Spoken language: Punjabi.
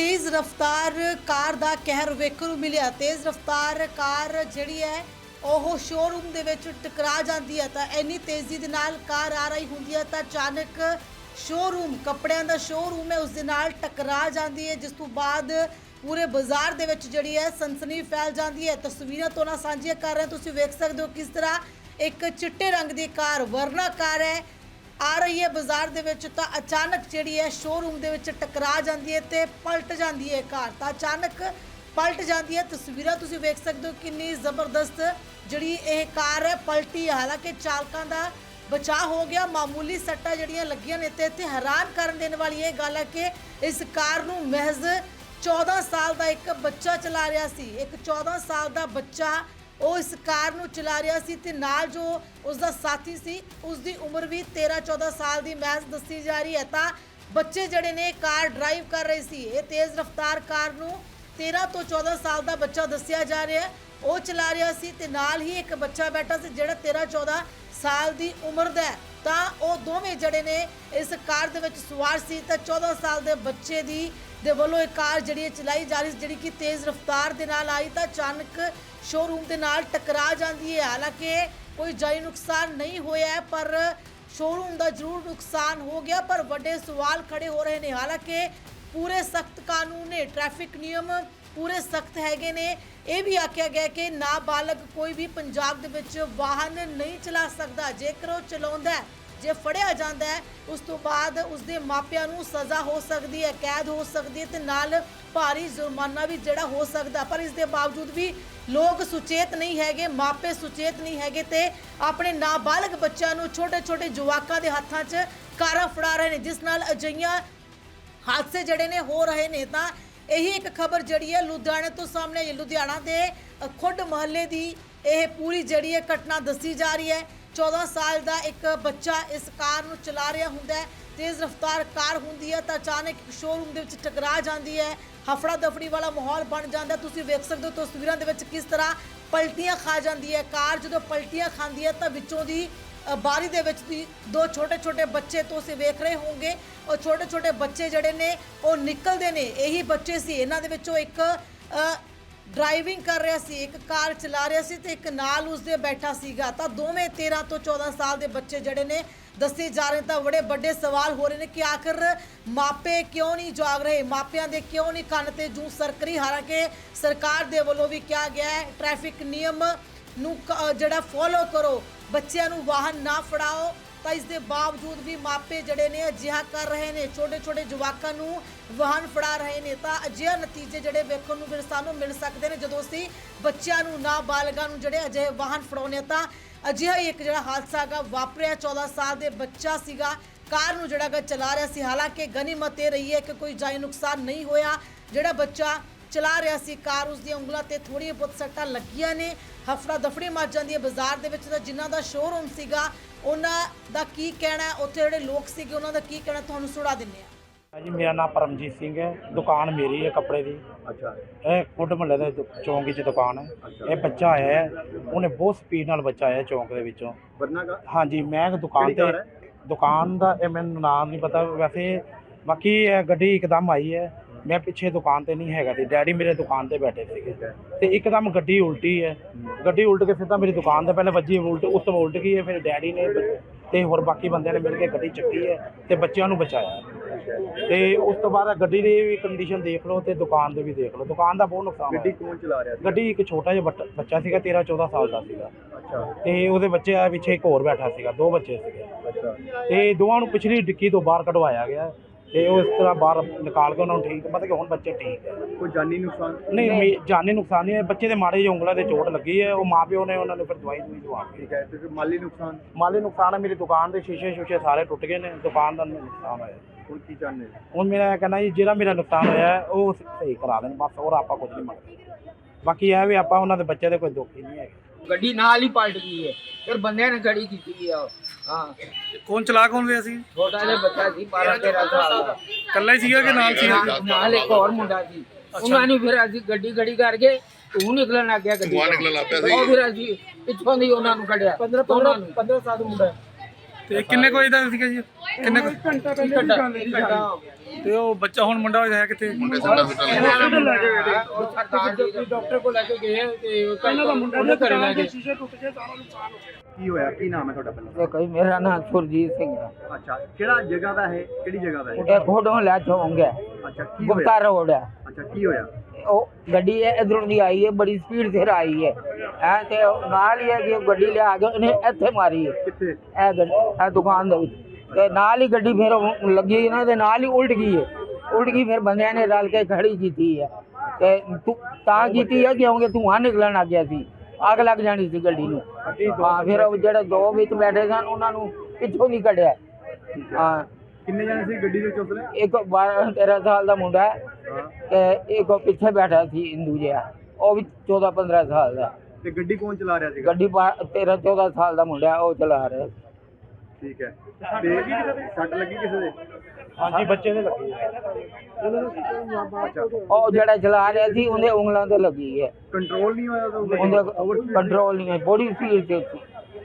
ਤੇਜ਼ ਰਫ਼ਤਾਰ ਕਾਰ ਦਾ ਕਹਿਰ ਵੇਖਣ ਨੂੰ ਮਿਲਿਆ। ਤੇਜ਼ ਰਫ਼ਤਾਰ ਕਾਰ ਜਿਹੜੀ ਹੈ, ਉਹ ਸ਼ੋਰੂਮ ਦੇ ਵਿੱਚ ਟਕਰਾ ਜਾਂਦੀ ਹੈ ਤਾਂ ਇੰਨੀ ਤੇਜ਼ੀ ਦੇ ਨਾਲ ਕਾਰ ਆ ਰਹੀ ਹੁੰਦੀ ਹੈ ਤਾਂ ਅਚਾਨਕ ਸ਼ੋਰੂਮ ਕੱਪੜਿਆਂ ਦਾ ਸ਼ੋਰੂਮ ਹੈ, ਉਸ ਦੇ ਨਾਲ ਟਕਰਾ ਜਾਂਦੀ ਹੈ, ਜਿਸ ਤੋਂ ਬਾਅਦ ਪੂਰੇ ਬਾਜ਼ਾਰ ਦੇ ਵਿੱਚ ਜਿਹੜੀ ਹੈ ਸਨਸਨੀ ਫੈਲ ਜਾਂਦੀ ਹੈ। ਤਸਵੀਰਾਂ ਤੋਂ ਨਾ ਸਾਂਝੀਆਂ ਕਰ ਰਹੇ ਤੁਸੀਂ ਵੇਖ ਸਕਦੇ ਹੋ ਕਿਸ ਤਰ੍ਹਾਂ ਇੱਕ ਚਿੱਟੇ ਰੰਗ ਦੀ ਕਾਰ, ਵਰਨਾ ਕਾਰ ਹੈ। ਆ ਰਹੀ ਹੈ ਬਾਜ਼ਾਰ ਦੇ ਵਿੱਚ ਤਾਂ ਅਚਾਨਕ ਜਿਹੜੀ ਹੈ ਸ਼ੋਰੂਮ ਦੇ ਵਿੱਚ ਟਕਰਾ ਜਾਂਦੀ ਹੈ ਤੇ ਪਲਟ ਜਾਂਦੀ ਹੈ ਕਾਰ। ਤਾਂ ਅਚਾਨਕ ਪਲਟ ਜਾਂਦੀ ਹੈ। ਤਸਵੀਰਾਂ ਤੁਸੀਂ ਵੇਖ ਸਕਦੇ ਹੋ ਕਿੰਨੀ ਜ਼ਬਰਦਸਤ ਜਿਹੜੀ ਇਹ ਕਾਰ ਹੈ, ਪਲਟੀ ਹੈ। ਹਾਲਾਂਕਿ ਚਾਲਕਾਂ ਦਾ ਬਚਾਅ ਹੋ ਗਿਆ। ਮਾਮੂਲੀ ਸੱਟਾਂ ਜਿਹੜੀਆਂ ਲੱਗੀਆਂ ਨੇ ਤੇ ਇੱਥੇ ਹੈਰਾਨ ਕਰਨ ਦੇਣ ਵਾਲੀ ਇਹ ਗੱਲ ਹੈ ਕਿ ਇਸ ਕਾਰ ਨੂੰ ਮਹਿਜ਼ 14 ਸਾਲ ਦਾ ਇੱਕ ਬੱਚਾ ਚਲਾ ਰਿਹਾ ਸੀ। ਇੱਕ 14 ਸਾਲ ਦਾ ਬੱਚਾ ਉਹ ਇਸ ਕਾਰ ਨੂੰ ਚਲਾ ਰਿਹਾ ਸੀ ਤੇ ਨਾਲ ਜੋ ਉਸ ਦਾ ਸਾਥੀ ਸੀ ਉਸ ਦੀ ਉਮਰ ਵੀ 13 14 ਸਾਲ ਦੀ ਮਹਿਜ਼ ਦੱਸੀ ਜਾ ਰਹੀ ਹੈ। ਤਾਂ ਬੱਚੇ ਜਿਹੜੇ ਨੇ, ਕਾਰ ਡਰਾਈਵ ਕਰ ਰਹੇ ਸੀ। ਇਹ ਤੇਜ਼ ਰਫ਼ਤਾਰ ਕਾਰ ਨੂੰ 13 ਤੋਂ 14 ਸਾਲ ਦਾ ਬੱਚਾ ਦੱਸਿਆ ਜਾ ਰਿਹਾ ਹੈ। ਉਹ ਚਲਾ ਰਿਹਾ ਸੀ ਤੇ ਨਾਲ ਹੀ ਇੱਕ ਬੱਚਾ ਬੈਠਾ ਸੀ ਜਿਹੜਾ 13 14 ਸਾਲ ਦੀ ਉਮਰ ਦਾ ਹੈ। ਤਾਂ ਉਹ ਦੋਵੇਂ ਜਿਹੜੇ ਨੇ ਇਸ ਕਾਰ ਦੇ ਵਿੱਚ ਸਵਾਰ ਸੀ ਤਾਂ 14 ਸਾਲ ਦੇ ਬੱਚੇ ਦੀ ਦੇ ਵੱਲੋਂ ਇਹ ਕਾਰ ਜਿਹੜੀ ਹੈ ਚਲਾਈ ਜਾ ਰਹੀ ਸੀ, ਜਿਹੜੀ ਕਿ ਤੇਜ਼ ਰਫ਼ਤਾਰ ਦੇ ਨਾਲ ਆਈ ਤਾਂ ਅਚਾਨਕ ਸ਼ੋਰੂਮ ਦੇ ਨਾਲ ਟਕਰਾ ਜਾਂਦੀ ਹੈ ਹਾਲਾਂਕਿ ਕੋਈ ਜਾਨੀ ਨੁਕਸਾਨ ਨਹੀਂ ਹੋਇਆ ਪਰ ਸ਼ੋਰੂਮ ਦਾ ਜ਼ਰੂਰ ਨੁਕਸਾਨ ਹੋ ਗਿਆ, ਪਰ ਵੱਡੇ ਸਵਾਲ ਖੜੇ ਹੋ ਰਹੇ ਨੇ ਹਾਲਾਂਕਿ ਪੂਰੇ ਸਖਤ ਕਾਨੂੰਨ ਨੇ ਟ੍ਰੈਫਿਕ ਨਿਯਮ ਪੂਰੇ ਸਖਤ ਹੈਗੇ ਨੇ। ਇਹ ਵੀ ਆਖਿਆ ਗਿਆ ਕਿ ਨਾਬਾਲਗ ਕੋਈ ਵੀ ਪੰਜਾਬ ਦੇ ਵਿੱਚ ਵਾਹਨ ਨਹੀਂ ਚਲਾ ਸਕਦਾ। ਜੇਕਰ ਉਹ ਚਲਾਉਂਦਾ ਹੈ, ਜੇ ਫੜਿਆ ਜਾਂਦਾ ਹੈ, ਉਸ ਤੋਂ ਬਾਅਦ ਉਸ ਦੇ ਮਾਪਿਆਂ ਨੂੰ ਸਜ਼ਾ ਹੋ ਸਕਦੀ ਹੈ, ਕੈਦ ਹੋ ਸਕਦੀ ਹੈ ਤੇ ਨਾਲ ਭਾਰੀ ਜੁਰਮਾਨਾ ਵੀ ਜਿਹੜਾ ਹੋ ਸਕਦਾ। ਪਰ ਇਸ ਦੇ ਬਾਵਜੂਦ ਵੀ ਲੋਕ ਸੁਚੇਤ ਨਹੀਂ ਹੈਗੇ, ਮਾਪੇ ਸੁਚੇਤ ਨਹੀਂ ਹੈਗੇ ਤੇ ਆਪਣੇ ਨਾਬਾਲਗ ਬੱਚਿਆਂ ਨੂੰ ਛੋਟੇ ਛੋਟੇ ਜਵਾਕਾਂ ਦੇ ਹੱਥਾਂ 'ਚ ਕਾਰਾਂ ਫੜਾ ਰਹੇ ਨੇ, ਜਿਸ ਨਾਲ ਅਜਈਆਂ ਹਾਦਸੇ ਜਿਹੜੇ ਨੇ ਹੋ ਰਹੇ ਨੇ ਤਾਂ ਇਹੀ ਇੱਕ ਖਬਰ ਜਿਹੜੀ ਹੈ ਲੁਧਿਆਣੇ ਤੋਂ ਸਾਹਮਣੇ ਆਈ। ਲੁਧਿਆਣਾ ਦੇ ਖੁੱਡ ਮਹੱਲੇ ਦੀ ਇਹ ਪੂਰੀ ਜਿਹੜੀ ਹੈ ਘਟਨਾ ਦੱਸੀ ਜਾ ਰਹੀ ਹੈ। 14 ਸਾਲ ਦਾ ਇੱਕ ਬੱਚਾ ਇਸ ਕਾਰ ਨੂੰ ਚਲਾ ਰਿਹਾ ਹੁੰਦਾ ਹੈ। ਤੇਜ਼ ਰਫ਼ਤਾਰ ਕਾਰ ਹੁੰਦੀ ਹੈ ਤਾਂ ਅਚਾਨਕ ਇੱਕ ਸ਼ੋਰੂਮ ਦੇ ਵਿੱਚ ਟਕਰਾ ਜਾਂਦੀ ਹੈ। ਹਫੜਾ ਦਫੜੀ ਵਾਲਾ ਮਾਹੌਲ ਬਣ ਜਾਂਦਾ ਤੁਸੀਂ ਵੇਖ ਸਕਦੇ ਹੋ ਤਸਵੀਰਾਂ ਦੇ ਵਿੱਚ ਕਿਸ ਤਰ੍ਹਾਂ ਪਲਟੀਆਂ ਖਾ ਜਾਂਦੀ ਹੈ। ਕਾਰ ਜਦੋਂ ਪਲਟੀਆਂ ਖਾਂਦੀ ਹੈ ਤਾਂ ਵਿੱਚੋਂ ਦੀ ਬਾਰੀ ਦੇ ਵਿੱਚ ਵੀ ਦੋ ਛੋਟੇ ਛੋਟੇ ਬੱਚੇ ਤੁਸੀਂ ਵੇਖ ਰਹੇ ਹੋਵੋਗੇ। ਉਹ ਛੋਟੇ ਛੋਟੇ ਬੱਚੇ ਜਿਹੜੇ ਨੇ, ਉਹ ਨਿਕਲਦੇ ਨੇ। ਇਹੀ ਬੱਚੇ ਸੀ। ਇਹਨਾਂ ਦੇ ਵਿੱਚੋਂ ਇੱਕ ਡਰਾਈਵਿੰਗ ਕਰ ਰਿਹਾ ਸੀ, ਇੱਕ ਕਾਰ ਚਲਾ ਰਿਹਾ ਸੀ ਤੇ ਇੱਕ ਨਾਲ ਉਸਦੇ ਬੈਠਾ ਸੀਗਾ। ਤਾਂ ਦੋਵੇਂ 13 ਤੋਂ 14 ਸਾਲ ਦੇ ਬੱਚੇ ਜਿਹੜੇ ਨੇ, ਦੱਸੇ ਜਾ ਰਹੇ ਤਾਂ ਬੜੇ ਵੱਡੇ ਸਵਾਲ ਹੋ ਰਹੇ ਨੇ ਕਿ ਆਖਰ ਮਾਪੇ ਕਿਉਂ ਨਹੀਂ ਜਾਗ ਰਹੇ? ਮਾਪਿਆਂ ਦੇ ਕਿਉਂ ਨਹੀਂ ਕੰਨ ਤੇ ਜੂ ਸਰਕਰੀ ਹਾਲਾਂਕਿ ਸਰਕਾਰ ਦੇ ਵੱਲੋਂ ਵੀ ਕਿਹਾ ਗਿਆ ਹੈ, ਟ੍ਰੈਫਿਕ ਨਿਯਮ ਨੂੰ ਜਿਹੜਾ ਫੋਲੋ ਕਰੋ। ਬੱਚਿਆਂ ਨੂੰ ਵਾਹਨ ਨਾ ਫੜਾਓ, ਤਾਂ ਇਸ ਦੇ ਬਾਵਜੂਦ ਵੀ ਮਾਪੇ ਜਿਹੜੇ ਨੇ ਅਜਿਹਾ ਕਰ ਰਹੇ ਨੇ ਛੋਟੇ ਛੋਟੇ ਜਵਾਕਾਂ ਨੂੰ ਵਾਹਨ ਫੜਾ ਰਹੇ ਨੇ, ਤਾਂ ਅਜਿਹਾ ਨਤੀਜੇ ਜਿਹੜੇ ਵੇਖਣ ਨੂੰ ਫਿਰ ਸਾਨੂੰ ਮਿਲ ਸਕਦੇ ਨੇ, ਜਦੋਂ ਅਸੀਂ ਬੱਚਿਆਂ ਨੂੰ, ਨਾ ਬਾਲਗਾਂ ਨੂੰ ਜਿਹੜੇ ਅਜਿਹੇ ਵਾਹਨ ਫੜਾਉਂਦੇ ਹਾਂ, ਤਾਂ ਅਜਿਹਾ ਹੀ ਇੱਕ ਜਿਹੜਾ ਹਾਦਸਾ ਹੈਗਾ ਵਾਪਰਿਆ। 14 ਸਾਲ ਦੇ ਬੱਚਾ ਸੀਗਾ, ਕਾਰ ਨੂੰ ਜਿਹੜਾ ਗਾ ਚਲਾ ਰਿਹਾ ਸੀ। ਹਾਲਾਂਕਿ ਗਨੀਮਤ ਇਹ ਰਹੀ ਹੈ ਕਿ ਕੋਈ ਜਾਨੀ ਨੁਕਸਾਨ ਨਹੀਂ ਹੋਇਆ। ਜਿਹੜਾ ਬੱਚਾ ਚਲਾ ਰਿਹਾ ਸੀ ਕਾਰ ਉਸ ਦੀਆਂ ਉਂਗਲਾਂ ਤੇ ਥੋੜੀਆਂ ਬਹੁਤ ਸੱਟਾਂ ਲੱਗੀਆਂ ਨੇ। ਹਫੜਾ ਦਫੜੀ ਮਚ ਜਾਂਦੀ ਹੈ ਬਾਜ਼ਾਰ ਦੇ ਵਿੱਚ ਤਾਂ ਜਿਨ੍ਹਾਂ ਦਾ ਸ਼ੋਰੂਮ ਸੀਗਾ ਉਹਨਾਂ ਦਾ ਕੀ ਕਹਿਣਾ ਹੈ? ਉੱਥੇ ਜਿਹੜੇ ਲੋਕ ਸੀਗੇ ਉਹਨਾਂ ਦਾ ਕੀ ਕਹਿਣਾ ਤੁਹਾਨੂੰ ਸੁਣਾ ਦਿੰਨੇ ਆ ਜੀ ਮੇਰਾ ਨਾਮ ਪਰਮਜੀਤ ਸਿੰਘ ਹੈ। ਦੁਕਾਨ ਮੇਰੀ ਹੈ ਕੱਪੜੇ ਦੀ। ਅੱਛਾ। ਇਹ ਕੁੱਡ ਮਹੱਲੇ ਦੇ ਦੁ- ਚੌਂਕ ਵਿੱਚ ਦੁਕਾਨ ਹੈ। ਇਹ ਬੱਚਾ ਆਇਆ ਹੈ। ਉਹਨੇ ਬਹੁਤ ਸਪੀਡ ਨਾਲ ਬੱਚਾ ਆਇਆ ਚੌਂਕ ਦੇ ਵਿੱਚੋਂ। ਵਰਨਾ ਕਾ? ਹਾਂਜੀ ਮੈਂ ਦੁਕਾਨ ਕਿਹੜੀ ਤੇ ਦੁਕਾਨ ਦਾ ਇਹ ਮੈਨੂੰ ਨਾਮ ਨਹੀਂ ਪਤਾ। ਵੈਸੇ ਬਾਕੀ ਇਹ ਗੱਡੀ ਇੱਕਦਮ ਆਈ ਹੈ। ਮੈਂ ਪਿੱਛੇ ਦੁਕਾਨ ਤੇ ਨਹੀਂ ਹੈਗਾ ਸੀ ਡੈਡੀ ਮੇਰੇ ਦੁਕਾਨ ਤੇ ਬੈਠੇ ਸੀਗੇ। ਤੇ ਇੱਕਦਮ ਗੱਡੀ ਉਲਟੀ ਹੈ। ਗੱਡੀ ਉਲਟ ਕੇ ਸਿੱਧਾ ਮੇਰੀ ਦੁਕਾਨ ਤੇ ਪਹਿਲੇ ਵੱਜੀ ਉਲਟ ਉਸ ਤੋਂ ਉਲਟ ਗਈ ਹੈ ਫਿਰ ਡੈਡੀ ਨੇ ਤੇ ਹੋਰ ਬਾਕੀ ਬੰਦਿਆਂ ਨੇ ਮਿਲ ਕੇ ਗੱਡੀ ਚੱਕੀ ਹੈ ਤੇ ਬੱਚਿਆਂ ਨੂੰ ਬਚਾਇਆ। ਤੇ ਉਸ ਤੋਂ ਬਾਅਦ ਗੱਡੀ ਦੀ ਵੀ ਕੰਡੀਸ਼ਨ ਦੇਖ ਲਓ ਤੇ ਦੁਕਾਨ ਦੇ ਵੀ ਦੇਖ ਲਓ। ਦੁਕਾਨ ਦਾ ਬਹੁਤ ਨੁਕਸਾਨ ਗੱਡੀ ਕੌਣ ਚਲਾ ਰਿਹਾ ਸੀ? ਗੱਡੀ ਇੱਕ ਛੋਟਾ ਜਿਹਾ ਬੱਚਾ ਸੀਗਾ 13 14 ਸਾਲ ਦਾ ਸੀਗਾ। ਅੱਛਾ। ਤੇ ਉਹਦੇ ਬੱਚੇ ਆ ਪਿੱਛੇ ਇੱਕ ਹੋਰ ਬੈਠਾ ਸੀਗਾ ਦੋ ਬੱਚੇ ਸੀਗੇ। ਅੱਛਾ। ਤੇ ਦੋਵਾਂ ਨੂੰ ਪਿਛਲੀ ਡਿੱਕੀ ਤੋਂ ਬਾਹਰ ਕਢਵਾਇਆ ਗਿਆ। ਤੇ ਉਹ ਇਸ ਤਰ੍ਹਾਂ ਬਾਹਰ ਨਿਕਾਲ ਕੇ ਉਹਨਾਂ ਨੂੰ ਠੀਕ ਮਤਲਬ ਕਿ ਹੁਣ ਬੱਚੇ ਠੀਕ ਹੈ। ਕੋਈ ਜਾਨੀ ਨੁਕਸਾਨ? ਨਹੀਂ ਮੇ- ਜਾਨੀ ਨੁਕਸਾਨ ਨਹੀਂ ਹੈ ਬੱਚੇ ਦੇ ਮਾੜੇ ਜਿਹੇ ਉਂਗਲਾਂ ਤੇ ਚੋਟ ਲੱਗੀ ਹੈ ਉਹ ਮਾਪਿਓ ਨੇ ਉਹਨਾਂ ਨੂੰ ਫਿਰ ਦਵਾਈ ਦੂਈ ਦਵਾ ਕੇ। ਠੀਕ ਹੈ ਤੇ ਫਿਰ ਮਾਲੀ ਨੁਕਸਾਨ? ਮਾਲੀ ਨੁਕਸਾਨ ਹੈ ਮੇਰੀ ਦੁਕਾਨ ਦੇ ਸ਼ੀਸ਼ੇ ਸ਼ੂਸ਼ੇ ਸਾਰੇ ਟੁੱਟ ਗਏ ਨੇ ਦੁਕਾਨ ਦਾ ਨੁਕਸਾਨ ਹੋਇਆ। ਹੁਣ ਕੀ ਚਾਹੁੰਦੇ? ਹੁਣ ਮੇਰਾ ਇਹ ਕਹਿਣਾ ਜੀ ਜਿਹੜਾ ਮੇਰਾ ਨੁਕਸਾਨ ਹੋਇਆ ਹੈ, ਉਹ ਸਹੀ ਕਰਾ ਦੇਣ ਬਸ ਹੋਰ ਆਪਾਂ ਕੁਝ ਨਹੀਂ ਮੰਗਦੇ। ਬਾਕੀ ਇਹ ਵੀ ਆਪਾਂ ਉਹਨਾਂ ਦੇ ਬੱਚੇ ਦੇ ਕੋਈ ਦੁੱਖ ਹੀ ਨਹੀਂ ਹੈਗੇ। ਗੱਡੀ ਨਾਲ ਹੀ ਪਲਟ ਗਈ ਹੈ ਫਿਰ ਬੰਦਿਆਂ ਨੇ ਖੜੀ ਕੀਤੀ ਆ। ਹਾਂ। ਕੌਣ ਚਲਾ ਕੌਣ ਰਿਹਾ ਸੀ ਛੋਟਾ ਜਿਹਾ ਬੱਚਾ ਸੀ 12 13 ਸਾਲ ਦਾ। ਇਕੱਲਾ ਹੀ ਸੀਗਾ ਕਿ ਨਾਲ ਸੀ ਨਾਲ- ਨਾਲ ਇੱਕ ਹੋਰ ਮੁੰਡਾ ਸੀ ਉਹਨਾਂ ਨੇ ਫਿਰ ਅਸੀਂ ਗੱਡੀ ਖੜੀ ਕਰਕੇ ਤੂੰ ਨਿਕਲਣ ਲੱਗ ਗਿਆ ਗੱਡੀ ਨਿਕਲਣ ਲੱਗ ਪਿਆ ਸੀ। ਉਹ ਫਿਰ ਅਸੀਂ ਪਿੱਛੋਂ ਦੀ ਉਹਨਾਂ ਨੂੰ ਕੱਢਿਆ। 15 15 15 ਸਾਲ ਦਾ ਮੁੰਡਾ ਤੇ ਕਿੰਨੇ ਕੁ ਵਜੇ ਦਾ ਸੀਗਾ ਜੀ? ਕਿੰਨੇ ਕੁ ਘੰਟਾ ਘੰਟਾ ਘੰਟਾ। ਤੇ ਉਹ ਬੱਚਾ ਹੁਣ ਮੁੰਡਾ ਹੋਇਆ ਹੈ ਕਿੱਥੇ ਡਾਕਟਰ ਕੋਲ ਲੈ ਕੇ ਗਏ ਤੇ ਇਹਨਾਂ ਦਾ ਮੁੰਡਾ ਉਹਨੇ ਘਰੇ ਲੈ ਗਏ। ਕੀ ਹੋਇਆ? ਕੀ ਨਾਮ ਹੈ ਤੁਹਾਡਾ ਪਹਿਲਾਂ ਦੇਖੋ ਜੀ ਮੇਰਾ ਨਾਮ ਸੁਰਜੀਤ ਸਿੰਘ ਹੈ। ਅੱਛਾ ਕਿਹੜਾ ਜਗ੍ਹਾ ਦਾ ਹੈ ਕਿਹੜੀ ਜਗ੍ਹਾ ਦਾ ਹੈ ਇਹ ਫੋਟੋ ਲੈ ਚੋਂਗੇ ਅੱਛਾ ਕੀ ਗੁਪਤਾ ਹੋਇਆ ਰੋਡ ਹੈ। ਅੱਛਾ ਕੀ ਹੋਇਆ? ਉਹ ਗੱਡੀ ਹੈ ਇਧਰੋਂ ਦੀ ਆਈ ਹੈ ਬੜੀ ਸਪੀਡ ਤੇ ਆਈ ਹੈ। ਐ ਤੇ ਉਹ ਨਾਲ ਹੀ ਹੈ ਕਿ ਉਹ ਗੱਡੀ ਲਿਆ ਕੇ ਉਹਨੇ ਇੱਥੇ ਮਾਰੀ ਹੈ। ਕਿੱਥੇ? ਇਹ ਗੱਡੀ ਇਹ ਦੁਕਾਨ ਦੇ ਵਿੱਚ। ਤੇ ਨਾਲ ਹੀ ਗੱਡੀ ਫਿਰ ਉਹ ਲੱਗੀ ਨਾ ਤੇ ਨਾਲ ਹੀ ਉਲਟ ਗਈ ਹੈ। ਉਲਟ ਗਈ ਫਿਰ ਬੰਦਿਆਂ ਨੇ ਰਲ ਕੇ ਖੜੀ ਕੀਤੀ ਹੈ। ਤੇ ਤੂੰ ਤਾਂ ਕੀਤੀ ਹੈ ਕਿਉਂਕਿ ਧੂੰਆਂ ਨਿਕਲਣ ਲੱਗ ਗਿਆ ਸੀ। ਅੱਗ ਲੱਗ ਜਾਣੀ ਸੀ ਗੱਡੀ ਨੂੰ। ਹਾਂ ਫਿਰ ਉਹ ਜਿਹੜੇ ਦੋ ਵਿੱਚ ਬੈਠੇ ਸਨ ਉਹਨਾਂ ਨੂੰ ਪਿੱਛੋਂ ਨਹੀਂ ਕੱਢਿਆ। ਹਾਂ। ਕਿੰਨੇ ਜਣੇ ਸੀ ਗੱਡੀ ਦੇ ਵਿੱਚ ਉਸਲੇ? ਇੱਕ 12 13 ਸਾਲ ਦਾ ਮੁੰਡਾ ਹੈ ਤੇ ਇੱਕ ਉਹ ਪਿੱਛੇ ਬੈਠਾ ਸੀ ਹਿੰਦੂ ਜਿਹਾ। ਉਹ ਵੀ 14 15 ਸਾਲ ਦਾ। ਤੇ ਗੱਡੀ ਕੌਣ ਚਲਾ ਰਿਹਾ ਸੀਗਾ? ਗੱਡੀ 13 14 ਸਾਲ ਦਾ ਮੁੰਡਾ ਉਹ ਚਲਾ ਰਿਹਾ ਸੀ। ਠੀਕ ਹੈ। ਤੇ ਸੱਟ ਲੱਗੀ ਕਿਸੇ ਦੇ? ਹਾਂਜੀ ਬੱਚੇ ਦੇ ਲੱਗੀ ਹੈ। ਉਹ ਜਿਹੜਾ ਚਲਾ ਰਿਹਾ ਸੀ ਉਹਦੇ ਉਂਗਲਾਂ ਤੇ ਲੱਗੀ ਹੈ। ਕੰਟਰੋਲ ਨਹੀਂ ਹੋਇਆ ਉਹਦੇ ਕੰਟਰੋਲ ਨਹੀਂ ਹੈ ਬੜੀ ਸਪੀਡ ਤੇ ਸੀ।